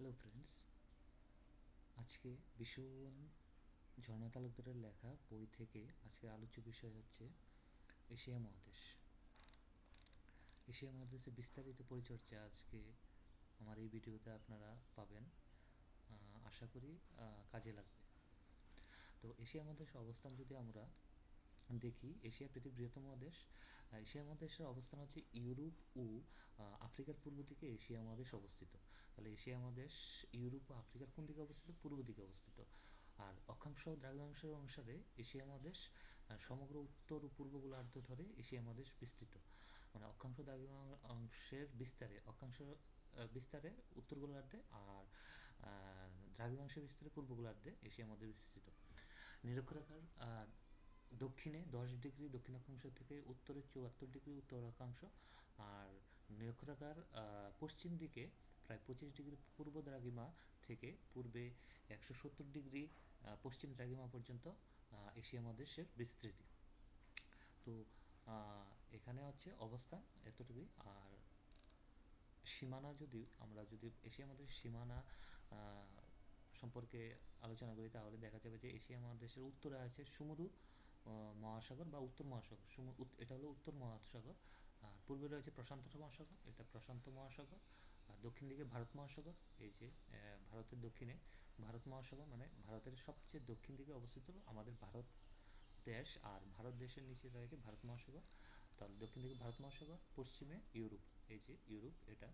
Hello friends আজকে বিশ্বভুবন ঝর্ণা তালুকদারের লেখা বই থেকে আজকে আলোচ্য বিষয় হচ্ছে এশিয়া মহাদেশ। এশিয়া মহাদেশের বিস্তারিত পরিচর্যা আজকে আমার এই ভিডিওতে আপনারা পাবেন আশা করি কাজে লাগবে। তো এশিয়া মহাদেশ অবস্থান যদি আমরা দেখি, এশিয়া পৃথিবীর বৃহত্তম দেশ এশিয়া মহাদেশের অবস্থান হচ্ছে ইউরোপ ও আফ্রিকার পূর্ব দিকে এশিয়া মহাদেশ অবস্থিত। তাহলে এশিয়া মহাদেশ, ইউরোপ ও আফ্রিকার কোন দিকে অবস্থিত? পূর্ব দিকে অবস্থিত। আর অক্ষাংশ দ্রাঘিমাংশের অনুসারে এশিয়া মহাদেশ সমগ্র উত্তর ও পূর্ব গোলার্ধ ধরে এশিয়া মহাদেশ বিস্তৃত। মানে অক্ষাংশ দ্রাঘিমাংশের বিস্তারে, অক্ষাংশ বিস্তারে উত্তর গোলার্ধে আর দ্রাঘিমাংশের বিস্তারে পূর্ব গোলার্ধে এশিয়া মহাদেশ বিস্তৃত। নিরক্ষরেখার দক্ষিণে দশ ডিগ্রি দক্ষিণ অক্ষাংশ থেকে উত্তরে চুয়াত্তর ডিগ্রি উত্তর অক্ষাংশ আর নিরক্ষরেখার পশ্চিম দিকে প্রায় পঁচিশ ডিগ্রি পূর্ব দ্রাঘিমা থেকে পূর্বে একশো সত্তর ডিগ্রি পশ্চিম দ্রাঘিমা পর্যন্ত এশিয়া মহাদেশের বিস্তৃতি। তো এখানে হচ্ছে অবস্থান এতটুকুই। আর সীমানা যদি আমরা যদি এশিয়া মহাদেশের সীমানা সম্পর্কে আলোচনা করি, তাহলে দেখা যাবে যে এশিয়া মহাদেশের উত্তরে আছে সুমরু মহাসাগর বা উত্তর মহাসাগর এটা হলো উত্তর মহাসাগর, আর পূর্বে রয়েছে প্রশান্ত মহাসাগর, এটা প্রশান্ত মহাসাগর, আর দক্ষিণ দিকে ভারত মহাসাগর, এই যে ভারতের দক্ষিণে, ভারত মহাসাগর মানে ভারতের সবচেয়ে দক্ষিণ দিকে অবস্থিত আমাদের ভারত দেশ, আর ভারত দেশের নিচে রয়েছে ভারত মহাসাগর, তাহলে দক্ষিণ দিকে ভারত মহাসাগর, পশ্চিমে ইউরোপ, এই যে ইউরোপ এটা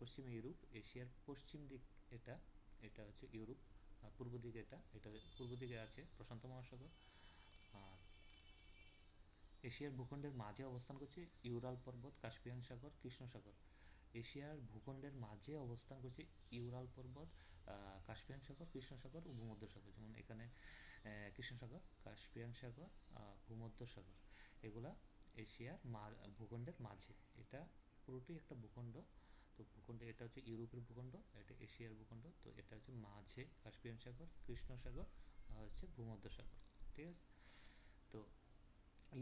পশ্চিমে ইউরোপ, এশিয়ার পশ্চিম দিক এটা এটা হচ্ছে ইউরোপ পূর্ব দিকে এটা এটা পূর্ব দিকে আছে প্রশান্ত মহাসাগর এশিয়ার ভূখণ্ডের মাঝে অবস্থান করছে ইউরাল পর্বত, কাস্পিয়ান সাগর কৃষ্ণ সাগর এশিয়ার ভূখণ্ডের মাঝে অবস্থান করছে ইউরাল পর্বত কাস্পিয়ান সাগর কৃষ্ণ সাগর ও ভূমধ্য সাগর যেমন এখানে কৃষ্ণ সাগর কাস্পিয়ান সাগর ভূমধ্য সাগর এগুলা এশিয়ার মা, ভূখণ্ডের মাঝে। এটা পুরোটি একটা ভূখণ্ড। তো ভূখণ্ডে, এটা হচ্ছে ইউরোপের ভূখণ্ড, এটা এশিয়ার ভূখণ্ড। তো এটা হচ্ছে মাঝে কাস্পিয়ান সাগর কৃষ্ণ সাগর হচ্ছে ভূমধ্য সাগর ঠিক আছে? তো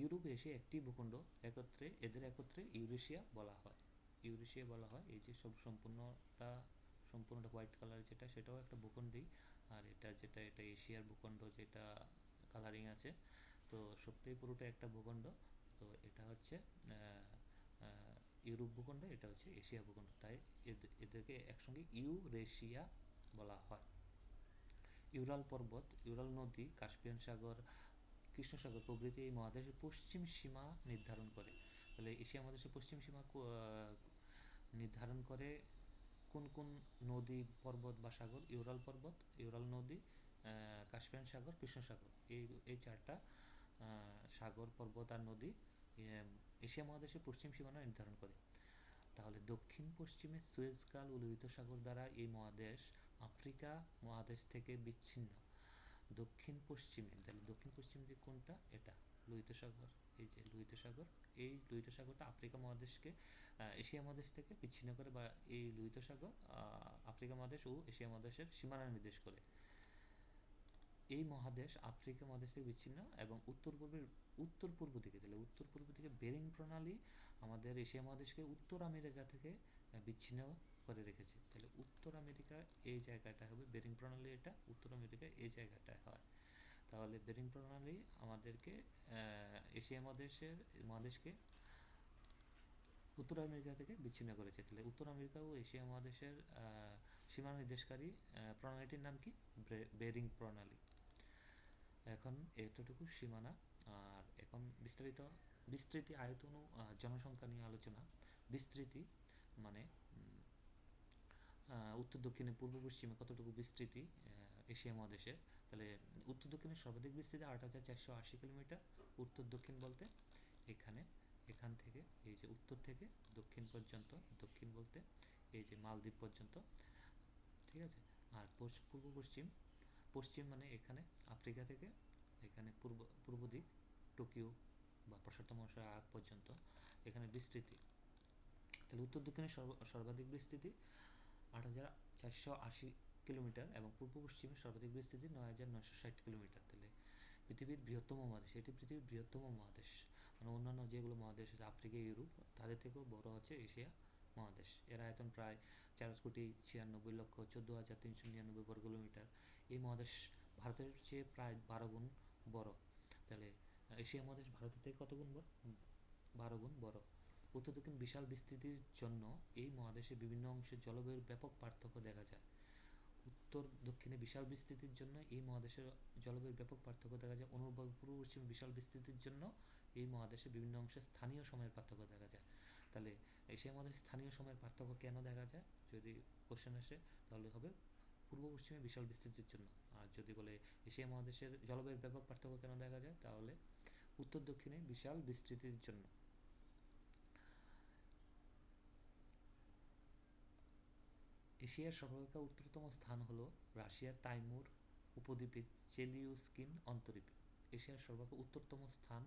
ইউরোপ এশিয়া একটি ভূখণ্ড একত্রে, এদের একত্রে ইউরেশিয়া বলা হয়। ইউরেশিয়া বলা হয়, এই যে সব সম্পূর্ণটা সম্পূর্ণটা হোয়াইট কালার যেটা, সেটাও একটা ভূখণ্ডই। আর এটা যেটা, এটা এশিয়ার ভূখণ্ড যেটা কালারিং আছে, তো সবটাই পুরোটা একটা ভূখণ্ড। তো এটা হচ্ছে ইউরোপ ভূখণ্ড, এটা হচ্ছে এশিয়া ভূখণ্ড। তাই এদেরকে একসঙ্গে ইউরেশিয়া বলা হয়। ইউরাল পর্বত, ইউরাল নদী, কাস্পিয়ান সাগর কৃষ্ণসাগর প্রভৃতি এই মহাদেশের পশ্চিম সীমা নির্ধারণ করে। তাহলে এশিয়া মহাদেশের পশ্চিম সীমা নির্ধারণ করে কোন কোন নদী, পর্বত বা সাগর? ইউরাল পর্বত, ইউরাল নদী কাশ্মীর সাগর কৃষ্ণ সাগর এই এই চারটা সাগর, পর্বত আর নদী এশিয়া মহাদেশের পশ্চিম সীমানা নির্ধারণ করে। তাহলে দক্ষিণ পশ্চিমে সুয়েজ কাল ও লোহিত সাগর দ্বারা এই মহাদেশ আফ্রিকা মহাদেশ থেকে বিচ্ছিন্ন। দক্ষিণ পশ্চিমে তাহলে দক্ষিণ পশ্চিম দিক কোনটা? এটা, লোহিত সাগর। এই যে লোহিত সাগর, এই লোহিত সাগরটা আফ্রিকা মহাদেশকে এশিয়া মহাদেশ থেকে বিচ্ছিন্ন করে বা এই লোহিত সাগর আফ্রিকা মহাদেশ ও এশিয়া মহাদেশের সীমানা নির্দেশ করে। এই মহাদেশ আফ্রিকা মহাদেশ থেকে বিচ্ছিন্ন এবং উত্তর পূর্বের, উত্তর পূর্ব দিকে, তাহলে উত্তর পূর্ব দিকে বেরিং প্রণালী আমাদের এশিয়া মহাদেশকে উত্তর আমেরিকা থেকে বিচ্ছিন্ন করে রেখেছে। তাহলে উত্তর আমেরিকা এই জায়গাটা হবে, বেরিং প্রণালী এটা, উত্তর আমেরিকা এই জায়গাটায় হয়। তাহলে বেরিং প্রণালী আমাদেরকে এশিয়া মহাদেশের, মহাদেশকে উত্তর আমেরিকা থেকে বিচ্ছিন্ন করেছে। তাহলে উত্তর আমেরিকা ও এশিয়া মহাদেশের সীমা নির্দেশকারী প্রণালীটির নাম কি? বেরিং প্রণালী। এখন এতটুকু সীমানা। আর এখন বিস্তারিত, বিস্তৃতি আয়তন জনসংখ্যা নিয়ে আলোচনা। বিস্তৃতি মানে উত্তর দক্ষিণে পূর্ব পশ্চিমে কতটুকু বিস্তৃতি এশিয়া মহাদেশের? তাহলে উত্তর দক্ষিণের সর্বাধিক বিস্তৃতি আট হাজার চারশো আশি কিলোমিটার, উত্তর দক্ষিণ বলতে এখানে, এখান থেকে, এই যে উত্তর থেকে দক্ষিণ পর্যন্ত, দক্ষিণ বলতে এই যে মালদ্বীপ পর্যন্ত, ঠিক আছে? আর পূর্ব পশ্চিম পশ্চিম মানে এখানে আফ্রিকা থেকে, এখানে পূর্ব পূর্ব দিক, টোকিও বা প্রশান্ত মহাশয় আগ পর্যন্ত এখানে বিস্তৃতি। তাহলে উত্তর দক্ষিণের সর্বাধিক বিস্তৃতি আট হাজার চারশো আশি কিলোমিটার এবং পূর্ব পশ্চিমে সর্বাধিক বিস্তৃতি নয় হাজার নয়শো ষাট কিলোমিটার। তাহলে পৃথিবীর বৃহত্তম মহাদেশ, এটি পৃথিবীর বৃহত্তম মহাদেশ। মানে অন্যান্য যেগুলো মহাদেশ আছে, আফ্রিকা, ইউরোপ, তাদের থেকেও বড় হচ্ছে এশিয়া মহাদেশ। এর আয়তন প্রায় চার কোটি ছিয়ানব্বই লক্ষ চোদ্দ হাজার তিনশো নিরানব্বই বর্গ কিলোমিটার। এই মহাদেশ ভারতের চেয়ে প্রায় বারো গুণ বড়। তাহলে এশিয়া মহাদেশ ভারতের থেকে কত গুণ বড়? বারো গুণ বড়। উত্তর দক্ষিণ বিশাল বিস্তৃতির জন্য এই মহাদেশে বিভিন্ন অংশে জলবায়ুর ব্যাপক পার্থক্য দেখা যায়। উত্তর দক্ষিণে বিশাল বিস্তৃতির জন্য এই মহাদেশের জলবায়ুর ব্যাপক পার্থক্য দেখা যায়। অনুরূপভাবে পূর্ব পশ্চিমে বিশাল বিস্তৃতির জন্য এই মহাদেশে বিভিন্ন অংশে স্থানীয় সময়ের পার্থক্য দেখা যায়। তাহলে এশিয়া মহাদেশে স্থানীয় সময়ের পার্থক্য কেন দেখা যায়? যদি কোশ্চেন আসে, তাহলে হবে পূর্ব পশ্চিমে বিশাল বিস্তৃতির জন্য। আর যদি বলে এশিয়া মহাদেশের জলবায়ুর ব্যাপক পার্থক্য কেন দেখা যায়? তাহলে উত্তর দক্ষিণে বিশাল বিস্তৃতির জন্য। এশিয়ার সর্বাপেক্ষা উত্তরতম স্থান হল রাশিয়ার তাইমুর উপদ্বীপের চেলিউস্কিন অন্তরীপ। এশিয়ার সর্বাপেক্ষা উত্তরতম স্থান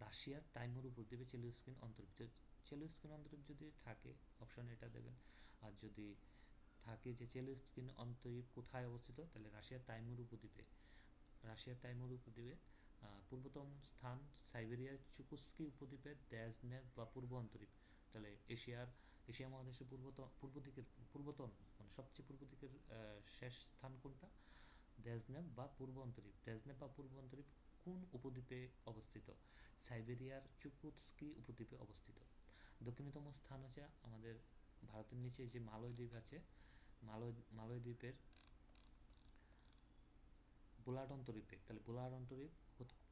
রাশিয়ার তাইমুর উপদ্বীপে চেলিউস্কিন অন্তরীপ। চেলিউস্কিন অন্তরীপ যদি থাকে অপশন এটা দেবেন। আর যদি থাকে যে চেলিউস্কিন অন্তরীপ কোথায় অবস্থিত, তাহলে রাশিয়ার তাইমুর উপদ্বীপে। রাশিয়ার তাইমুর উপদ্বীপে পূর্বতম স্থান সাইবেরিয়ার চুকুস্কি উপদ্বীপের দ্যাজনেভ বা পূর্ব অন্তরীপ। তাহলে এশিয়ার এশিয়া মহাদেশের পূর্বতন পূর্ব দিকের পূর্বতন মানে সবচেয়ে পূর্ব দিকের শেষ স্থান কোনটা? দেজনেভ বা পূর্ব অন্তরীপ। দেজনেভ বা পূর্ব অন্তরীপ কোন উপদ্বীপে অবস্থিত? সাইবেরিয়ার চুকুৎস্কি উপদ্বীপে অবস্থিত। দক্ষিণতম স্থান হচ্ছে আমাদের ভারতের নিচে যে মালয় দ্বীপ আছে, মালয় মালয় দ্বীপের বোলাড অন্তরীপে। তাহলে বোলাড অন্তরীপ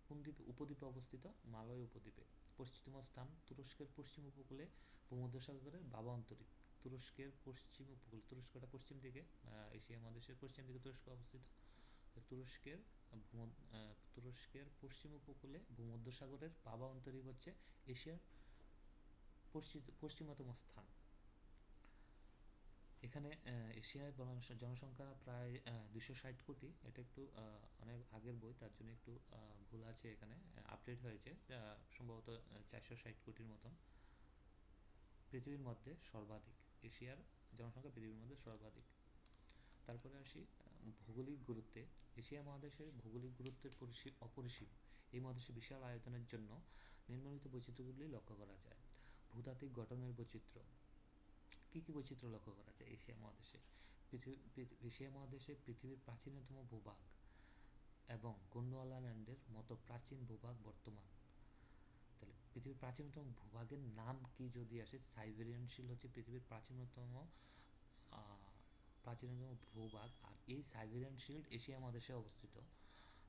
কোন দ্বীপে, উপদ্বীপে অবস্থিত? মালয় উপদ্বীপে। পশ্চিম স্থান তুরস্কের পশ্চিম উপকূলে ভূমধ্যসাগরের বাবা অন্তরীপ। তুরস্কের পশ্চিম উপকূল, তুরস্কটা পশ্চিম দিকে এশিয়া মহাদেশের পশ্চিম দিকে তুরস্ক অবস্থিত। তুরস্কের তুরস্কের পশ্চিম উপকূলে ভূমধ্যসাগরের বাবা অন্তরীপ হচ্ছে এশিয়ার পশ্চিম পশ্চিমতম স্থান। এখানে এশিয়ায় জনসংখ্যা প্রায় দুশো ষাট কোটি। এটা একটু অনেক আগের বই, তার জন্য একটু ভুল আছে এখানে আপডেট হয়েছে সম্ভবত চারশো ষাট কোটির মতন। পৃথিবীর মধ্যে সর্বাধিক, এশিয়ার জনসংখ্যা পৃথিবীর মধ্যে সর্বাধিক। তারপরে আসি ভৌগোলিক গুরুত্বে। এশিয়া মহাদেশের ভৌগোলিক গুরুত্বের অপরিসীম। এই মহাদেশে বিশাল আয়তনের জন্য নিম্নলিখিত বৈচিত্র্যগুলি লক্ষ্য করা যায়। ভূতাত্ত্বিক গঠনের বৈচিত্র্য। কী কী বৈচিত্র্য লক্ষ্য করা যায় এশিয়া মহাদেশে? এশিয়া মহাদেশে পৃথিবীর প্রাচীনতম ভূভাগ এবং গোন্ডওয়ালা ল্যান্ডের মতো প্রাচীন ভূভাগ বর্তমান। তাহলে পৃথিবীর প্রাচীনতম ভূভাগের নাম কি যদি আসে? সাইবেরিয়ান শিল হচ্ছে পৃথিবীর প্রাচীনতম প্রাচীনতম ভূভাগ। আর এই সাইবেরিয়ান শিল্ড এশিয়া মহাদেশে অবস্থিত।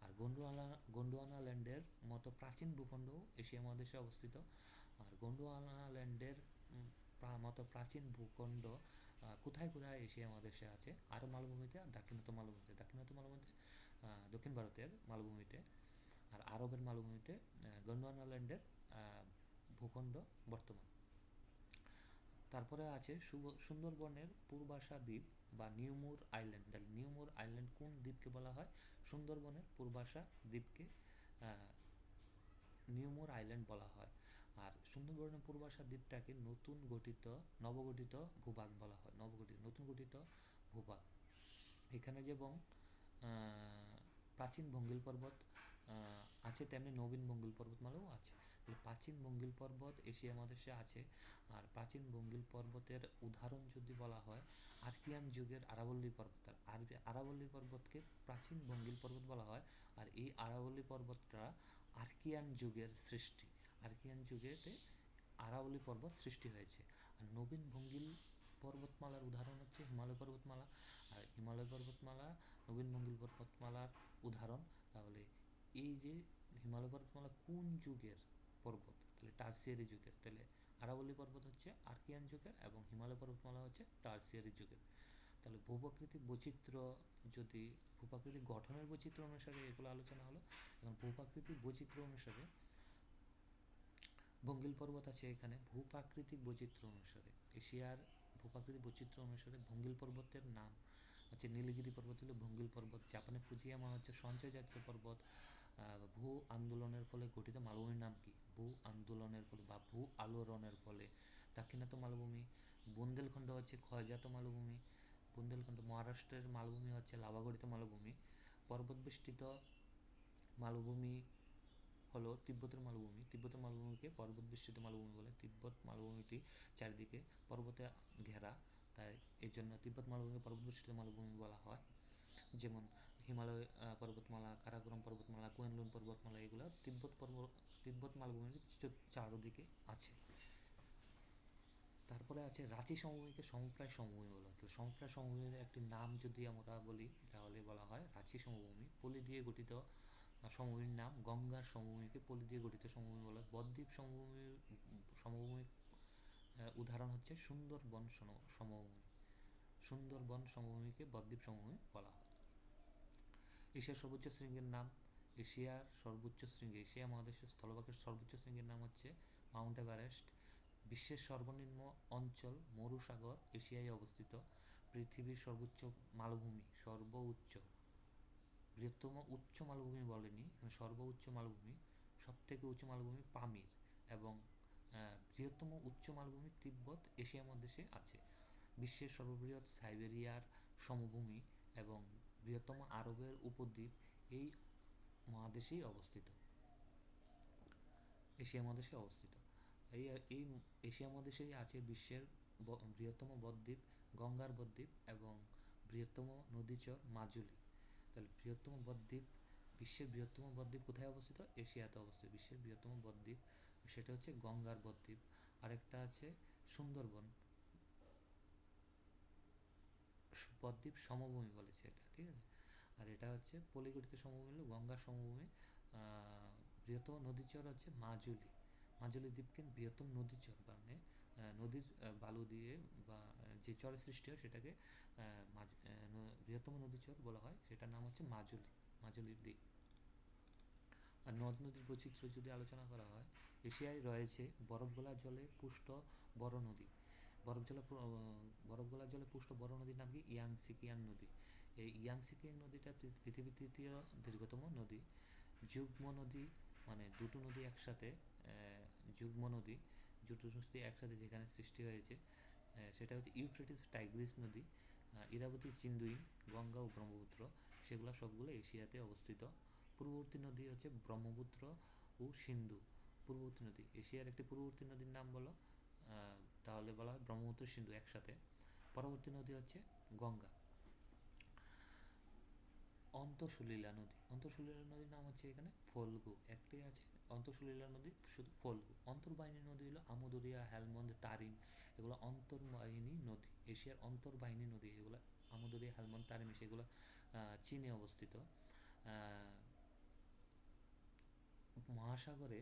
আর গন্ডুয়ানা গন্ডুয়ানা ল্যান্ডের মতো প্রাচীন ভূখণ্ডও এশিয়া মহাদেশে অবস্থিত। আর গন্ডুয়ানা ল্যান্ডের মতো প্রাচীন ভূখণ্ড কোথায় কোথায় এশিয়া মহাদেশে আছে? আরও মালভূমিতে আর দাক্ষিণাত্য মালভূমিতে। দাক্ষিণাত্য মালভূমিতে দক্ষিণ ভারতের মালভূমিতে আর আরবের মালভূমিতে গন্ডোয়ানা ল্যান্ডের ভূখণ্ড বর্তমান। তারপরে আছে সুন্দরবনের পূর্বাশা দ্বীপ বা নিউমুর আইল্যান্ড। তাহলে নিউমুর আইল্যান্ড কোন দ্বীপকে বলা হয়? সুন্দরবনের পূর্বাশা দ্বীপকে নিউমুর আইল্যান্ড বলা হয়। আর সুন্দরবনের পূর্বাশা দ্বীপটাকে নতুন গঠিত, নবগঠিত ভূভাগ বলা হয়। নবগঠিত, নতুন গঠিত ভূভাগ। এখানে যেমন প্রাচীন ভঙ্গিল পর্বত আছে তেমনি নবীন বঙ্গিল পর্বতমালাও আছে। প্রাচীন বঙ্গিল পর্বত এশিয়া মহাদেশে আছে। আর প্রাচীন বঙ্গিল পর্বতের উদাহরণ যদি বলা হয়, আর্কিয়ান যুগের আরাবল্লী পর্বত। আর আরাবল্লী পর্বতকে প্রাচীন বঙ্গিল পর্বত বলা হয়। আর এই আরাবল্লী পর্বতটা আর্কিয়ান যুগের সৃষ্টি। আর্কিয়ান যুগেতে আরাবল্লী পর্বত সৃষ্টি হয়েছে। আর নবীন ভঙ্গিল পর্বতমালার উদাহরণ হচ্ছে হিমালয় পর্বতমালা। আর হিমালয় পর্বতমালা, নবীন ভঙ্গিল পর্বতমালার উদাহরণ, তাহলে এই যে হিমালয় পর্বতমালা কোন যুগের পর্বত? তাহলে টার্সিয়ারি যুগের। তাহলে আরাবল্লী পর্বত হচ্ছে আর্কিয়ান যুগের এবং হিমালয় পর্বতমালা হচ্ছে টার্সিয়ারি যুগের। তাহলে ভূপ্রাকৃতিক বৈচিত্র্য যদি, ভূপ্রাকৃতিক গঠনের বৈচিত্র্য অনুসারে এগুলো আলোচনা হলো এবং ভূপ্রাকৃতিক বৈচিত্র্য অনুসারে ভঙ্গিল পর্বত আছে এখানে, ভূপ্রাকৃতিক বৈচিত্র্য অনুসারে। এশিয়ার ভূপ্রাকৃতিক বৈচিত্র্য অনুসারে ভঙ্গিল পর্বতের নাম হচ্ছে নীলগিরি পর্বত হলো ভঙ্গিল পর্বত। জাপানে ফুজিয়ামা হচ্ছে সঞ্চয় জাতীয় পর্বত ভূ আন্দোলনের ফলে গঠিত মালভূমির নাম কি? ভূ আন্দোলনের ফলে বা ভূ আলোড়নের ফলে। দাক্ষিণাত্য মালভূমি, বুন্দেলখণ্ড হচ্ছে ক্ষয়জাত মালভূমি, বুন্দেলখণ্ড, মহারাষ্ট্রের মালভূমি হচ্ছে লাভাগঠিত মালভূমি। পর্বতবেষ্টিত মালভূমি হলো তিব্বতের মালভূমি। তিব্বতের মালভূমিকে পর্বত বিস্তৃত মালভূমি বলে। তিব্বত মালভূমিটি চারিদিকে পর্বতে ঘেরা, তাই এর জন্য তিব্বত মালভূমি পর্বতবেষ্টিত মালভূমি বলা হয়। যেমন হিমালয় পর্বতমালা কারাকোরাম পর্বতমালা, কুয়েনলুন পর্বতমালা, এগুলো তিব্বত পর্বত তিব্বত মালভূমির চারদিকে আছে। তারপরে আছে রাঁচি সমভূমিকে সমপ্রায় সমভূমি বলা হয়। সমপ্রায় সমভূমির একটি নাম যদি আমরা বলি, তাহলে বলা হয় রাঁচি সমভূমি। পলি দিয়ে গঠিত সমভূমির নাম গঙ্গার সমভূমিকে পলি দিয়ে গঠিত সমভূমি বলা বদ্বীপ সমভূমির সমভূমি উদাহরণ হচ্ছে সুন্দরবন সমভূমি। সুন্দরবন সমভূমিকে বদ্বীপ সমভূমি বলা হয়। এশিয়ার সর্বোচ্চ শৃঙ্গের নাম এশিয়ার সর্বোচ্চ শৃঙ্গ। এশিয়া মহাদেশের স্থলভাগের সর্বোচ্চ শৃঙ্গের নাম হচ্ছে মাউন্ট এভারেস্ট। বিশ্বের সর্বনিম্ন অঞ্চল মরুসাগর এশিয়ায় অবস্থিত। পৃথিবীর সর্বোচ্চ মালভূমি সর্বোচ্চ। বৃহত্তম উচ্চ মালভূমি বলেনি এখানে সর্বোচ্চ মালভূমি সব থেকে উচ্চ মালভূমি পামির এবং বৃহত্তম উচ্চ মালভূমি তিব্বত এশিয়া মহাদেশে আছে। বিশ্বের সর্ববৃহৎ সাইবেরিয়ার সমভূমি এবং বৃহত্তম আরবের উপদ্বীপ এই মহাদেশেই অবস্থিত। এশিয়া মহাদেশে অবস্থিত। এই এই এশিয়া মহাদেশেই আছে বিশ্বের বৃহত্তম বদ্বীপ, গঙ্গার বদ্বীপ এবং বৃহত্তম নদীচর মাজুলি। তাহলে বৃহত্তম বদ্বীপ বিশ্বের বৃহত্তম বদ্বীপ কোথায় অবস্থিত? এশিয়াতে অবস্থিত। বিশ্বের বৃহত্তম বদ্বীপ সেটা হচ্ছে গঙ্গার বদ্বীপ। আরেকটা আছে সুন্দরবন। বদ্বীপ সমভূমি বলেছে এটা, ঠিক আছে? আর এটা হচ্ছে পলিগঠিত সমভূমি হলো গঙ্গার সমভূমি। বৃহত্তম নদীচর হচ্ছে মাজুলি। মাজুলি দ্বীপকে বৃহত্তম নদীচর মানে নদীর বালু দিয়ে বা যে চরের সৃষ্টি হয় সেটাকে বৃহত্তম নদীচর বলা হয়। সেটার নাম হচ্ছে মাজুলি, মাজুলির দ্বীপ। আর নদ নদীর বৈচিত্র্য যদি আলোচনা করা হয়, এশিয়ায় রয়েছে বরফগলা জলে পুষ্ট বড় নদী। বরফ জলে বরফ গলা জলে পুষ্ট বড় নদীর নাম কি? ইয়াংসিকিয়াং নদী। এই ইয়াংসিকিয়াং নদীটা পৃথিবীর তৃতীয় দীর্ঘতম নদী। যুগ্ম নদী মানে দুটো নদী একসাথে যুগ্ম নদী, দুটো নদী একসাথে যেখানে সৃষ্টি হয়েছে। সেটা হচ্ছে ইউফ্রেটিস, টাইগ্রিস নদী ইরাবতী, চিন্দুইন, গঙ্গা ও ব্রহ্মপুত্র। সেগুলো সবগুলো এশিয়াতে অবস্থিত। পূর্ববর্তী নদী হচ্ছে ব্রহ্মপুত্র ও সিন্ধু। পূর্ববর্তী নদী, এশিয়ার একটি পূর্ববর্তী নদীর নাম বলো। তাহলে বলা হয় ব্রহ্মপুত্র, সিন্ধু একসাথে। পরবর্তী নদী হচ্ছে গঙ্গা। অন্তঃসলীলা নদী। অন্তঃসলীলা নদীর নাম হচ্ছে এখানে ফলগু। একটি আছে অন্তঃসলীলা নদী, শুধু ফলগু। অন্তর্বাহিনী নদী হলো আমুদরিয়া, হেলমন্দ তারিম এগুলো অন্তর্বাহিনী নদী, এশিয়ার অন্তর্বাহিনী নদী, এগুলো আমুদরিয়া হেলমন্দ, তারিম, সেগুলো চীনে অবস্থিত। মহাসাগরে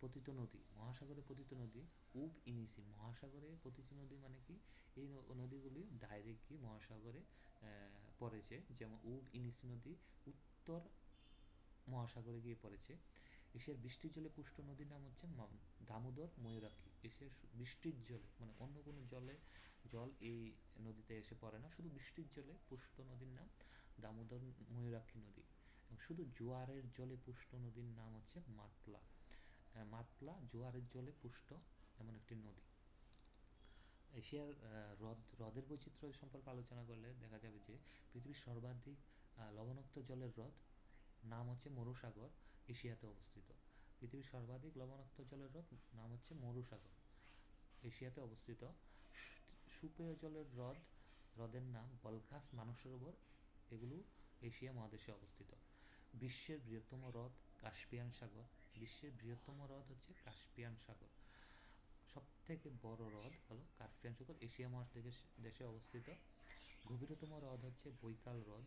পতিত নদী, মহাসাগরে পতিত নদী উপ ইনিসি, মহাসাগরে পতিত নদী মানে কি? এই নদীগুলি ডাইরেক্ট গিয়ে মহাসাগরে পড়েছে, যেমন উব ইনিসি নদী উত্তর মহাসাগরে গিয়ে পড়েছে। এশিয়ার বৃষ্টির জলে পুষ্ট নদীর নাম হচ্ছে দামোদর ময়ূরাক্ষী। এশিয়ার বৃষ্টির জলে মানে অন্য কোনো জলে জল এই নদীতে এসে পড়ে না, শুধু বৃষ্টির জলে পুষ্ট নদীর নাম দামোদর ময়ূরাক্ষী নদী। এবং শুধু জোয়ারের জলে পুষ্ট নদীর নাম হচ্ছে মাতলা। মাতলা জোয়ারের জলে পুষ্ট এমন একটি নদী। এশিয়ার হ্রদ, হ্রদের বৈচিত্র্য সম্পর্কে আলোচনা করলে দেখা যাবে যে পৃথিবীর সর্বাধিক লবণাক্ত জলের হ্রদ নাম হচ্ছে মরুসাগর। এশিয়াতে অবস্থিত। পৃথিবীর সর্বাধিক লবণাক্ত জলের হ্রদ নাম হচ্ছে মরুসাগর এশিয়াতে অবস্থিত সুপেয় জলের হ্রদ, হ্রদের নাম বলখাস মানসরোবর। এগুলো এশিয়া মহাদেশে অবস্থিত। বিশ্বের বৃহত্তম হ্রদ কাস্পিয়ান সাগর। বিশ্বের বৃহত্তম হ্রদ হচ্ছে কাস্পিয়ান সাগর। সব থেকে বড় হ্রদ হলো কাস্পিয়ান সাগর। এশিয়া মহাদেশের দেশে অবস্থিত। গভীরতম হ্রদ হচ্ছে বৈকাল হ্রদ।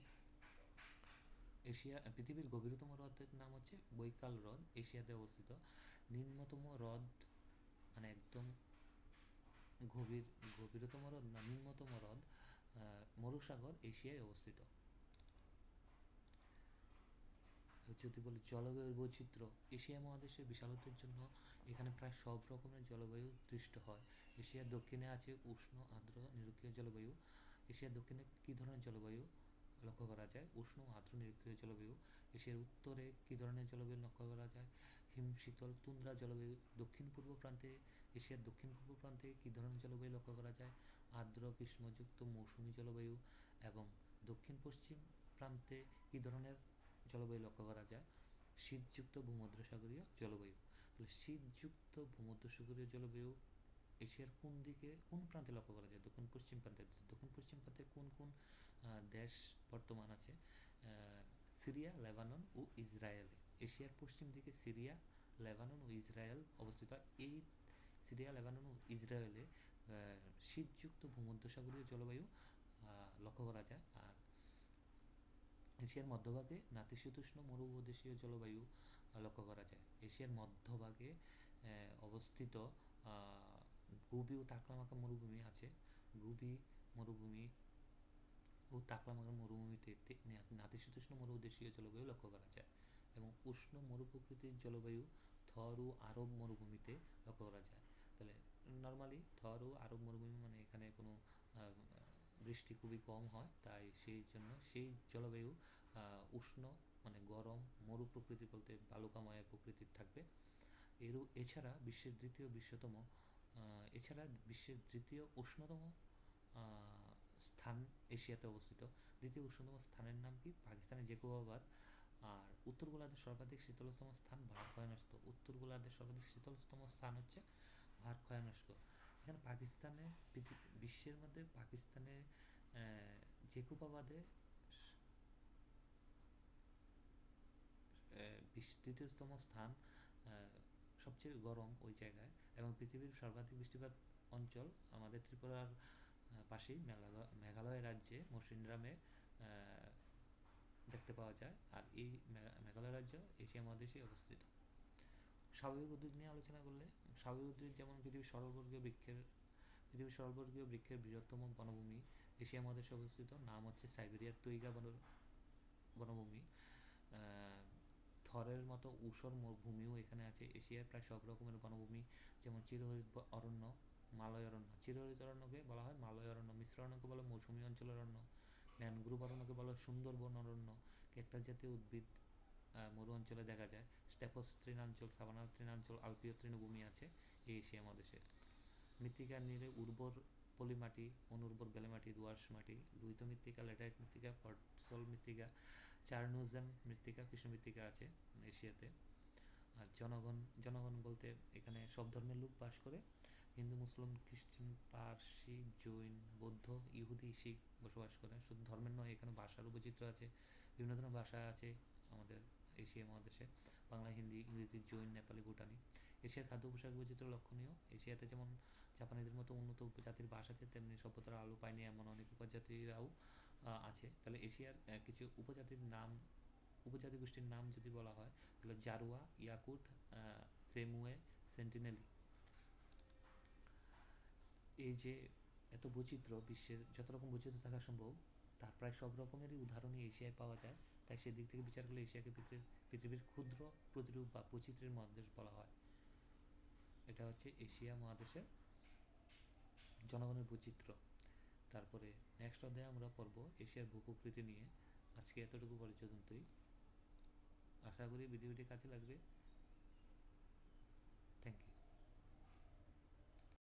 এশিয়া পৃথিবীর গভীরতম হ্রদের নাম হচ্ছে বৈকাল হ্রদ, এশিয়াতে অবস্থিত। নিম্নতম হ্রদ মানে একদম গভীর, গভীরতম হ্রদ না, নিম্নতম হ্রদ মরুসাগর, এশিয়ায় অবস্থিত। যদি বলি জলবায়ুর বৈচিত্র্য, এশিয়া মহাদেশের বিশালতার জন্য এখানে প্রায় সব রকমের জলবায়ু সৃষ্ট হয়। এশিয়ার দক্ষিণে আছে উষ্ণ, আর্দ্র, নিরক্ষীয় জলবায়ু। এশিয়ার দক্ষিণে কী ধরনের জলবায়ু? লক্ষ্য করা যায়। উষ্ণ আর্দ্র নিরক্ষীয় জলবায়ু এশিয়ার উত্তরে কী ধরনের জলবায়ু লক্ষ্য করা যায়? হিম, শীতল তুন্দ্রা জলবায়ু দক্ষিণ পূর্ব প্রান্তে, এশিয়ার দক্ষিণ পূর্ব প্রান্তে কী ধরনের জলবায়ু লক্ষ্য করা যায়? আর্দ্র, গ্রীষ্মযুক্ত মৌসুমী জলবায়ু এবং দক্ষিণ পশ্চিম প্রান্তে কী ধরনের জলবায়ু লক্ষ্য করা যায়? শীতযুক্ত ভূমধ্যসাগরীয় জলবায়ু। তাহলে শীতযুক্ত ভূমধ্যসাগরীয় জলবায়ু এশিয়ার কোন দিকে, কোন প্রান্তে লক্ষ্য করা যায়? দক্ষিণ পশ্চিম প্রান্তে। দক্ষিণ পশ্চিম প্রান্তে কোন কোন দেশ বর্তমান আছে সিরিয়া, লেবানন ও ইসরায়েল। এশিয়ার পশ্চিম দিকে সিরিয়া, লেবানন ও ইসরায়েল অবস্থিত। এই সিরিয়া, লেবানন ও ইসরায়েলে শীতযুক্ত ভূমধ্যসাগরীয় জলবায়ু লক্ষ্য করা যায়। আর এশিয়ার মধ্যভাগে নাতিশীতোষ্ণ মরুপ্রদেশীয় জলবায়ু লক্ষ্য করা যায়। এশিয়ার মধ্যভাগে অবস্থিত গুবি ও তাকলামাকা মরুভূমি আছে। গুবি মরুভূমি ও তাকলামাকা মরুভূমিতে নাতিশীতোষ্ণ মরুদেশীয় জলবায়ু লক্ষ্য করা যায় এবং উষ্ণ মরুপ্রকৃতির জলবায়ু থর ও আরব মরুভূমিতে লক্ষ্য করা যায়। তাহলে নর্মালি থর ও আরব মরুভূমি মানে এখানে কোনো বৃষ্টি খুবই কম হয়, তাই সেই জন্য সেই জলবায়ু উষ্ণ মানে গরম মরু প্রকৃতি বলতে বালুকাময় প্রকৃতির থাকবে। এরও এছাড়া বিশ্বের দ্বিতীয় বিশ্বতম এছাড়া বিশ্বের দ্বিতীয় উষ্ণতম স্থান এশিয়াতে অবস্থিত। দ্বিতীয় উষ্ণতম স্থানের নাম কি? পাকিস্তানের জেকোবাবাদ। আর উত্তর গোলার্ধের সর্বাধিক শীতলতম স্থান ভারক্ষয়নস্ক। উত্তর গোলার্ধের সর্বাধিক শীতলতম স্থান হচ্ছে ভারক্ষয়নস্ক। এখানে পাকিস্তানে বিশ্বের মধ্যে পাকিস্তানে জেকোবাবাদে তৃতীয়তম স্থান সবচেয়ে গরম ওই জায়গায়। এবং পৃথিবীর সর্বাধিক বৃষ্টিপাত অঞ্চল আমাদের ত্রিপুরার পাশেই মেঘালয় রাজ্যে মৌসিনরামে দেখতে পাওয়া যায়। আর এই মেঘালয় রাজ্য এশিয়া মহাদেশে অবস্থিত। স্বাভাবিক উদ্ভিদ নিয়ে আলোচনা করলে স্বাভাবিক উদ্ভিদ যেমন পৃথিবীর সর্ববর্গীয় বৃক্ষের, পৃথিবীর সর্ববর্গীয় বৃক্ষের বৃহত্তম বনভূমি, এশিয়া মহাদেশে অবস্থিত। নাম হচ্ছে সাইবেরিয়ার তৈগা বন, বনভূমি। থরের মতো ঊষর ভূমিও এখানে আছে। এশিয়ার প্রায় সব রকমের বনভূমি যেমন চিরহরিত অরণ্য মালয় অরণ্য চিরহরিত অরণ্যকে বলা হয় মালয় অরণ্য মিশ্র অরণ্যকে বলা মৌসুমী অঞ্চল অরণ্য ম্যানগ্রোভ অরণ্যকে বলা হয় সুন্দরবন অরণ্য ক্যাকটাস জাতীয় উদ্ভিদ মরু অঞ্চলে দেখা যায় স্টেপস তৃণাঞ্চল সাবানার তৃণাঞ্চল আলপীয় তৃণভূমি আছে এই এশিয়া মহাদেশে। মৃত্তিকার নিরে উর্বর পলি মাটি অনুর্বর বেলে মাটি দোআঁশ মাটি লুইত মৃত্তিকা, ল্যাটাইট মৃত্তিকা পটসল মৃত্তিকা, চার্নোজেম মৃত্তিকা, কৃষ্ণ মৃত্তিকা আছে এশিয়াতে। আর জনগণ জনগণ বলতে এখানে সব ধর্মের লোক বাস করে। হিন্দু, মুসলিম, খ্রিস্টান, পার্সি, জৈন, বৌদ্ধ, ইহুদি, শিখ বসবাস করে। শুধু ধর্মের নয়, এখানে ভাষার বৈচিত্র্য আছে, বিভিন্ন ধরনের ভাষা আছে আমাদের এশিয়া মহাদেশে। বাংলা, হিন্দি, ইংরেজি, জৈন, নেপালি, ভুটানি। এশিয়ার খাদ্য পোশাক বৈচিত্র্য লক্ষণীয়। এশিয়াতে যেমন জাপানিদের মতো উন্নত উপজাতির বাস আছে, তেমনি সভ্যতার আলো পায়নি এমন অনেক উপজাতিরাও আছে। তাহলে এশিয়ার কিছু উপজাতির নাম, উপজাতি গোষ্ঠীর নাম যদি বলা হয়, তাহলে জারুয়া, ইয়াকুট সেমুয়ে, সেন্টিনেলি। এই যে এত বৈচিত্র্য, বিশ্বের যত রকম বৈচিত্র্য থাকা সম্ভব, তার প্রায় সব রকমেরই উদাহরণই এশিয়ায় পাওয়া যায়। তাই সেদিক থেকে বিচার করলে এশিয়াকে পৃথিবীর পৃথিবীর ক্ষুদ্র প্রতিরূপ বা বৈচিত্র্যের মহাদেশ বলা হয়। এটা হচ্ছে এশিয়া মহাদেশের জনগণের বৈচিত্র্য। তারপরে নেক্সট অধ্যায়ে আমরা পড়ব এশিয়ার ভূপ্রকৃতি নিয়ে। আজকে এতটুকু পর্যন্তই। আশা করি ভিডিওটি কাছে লাগবে।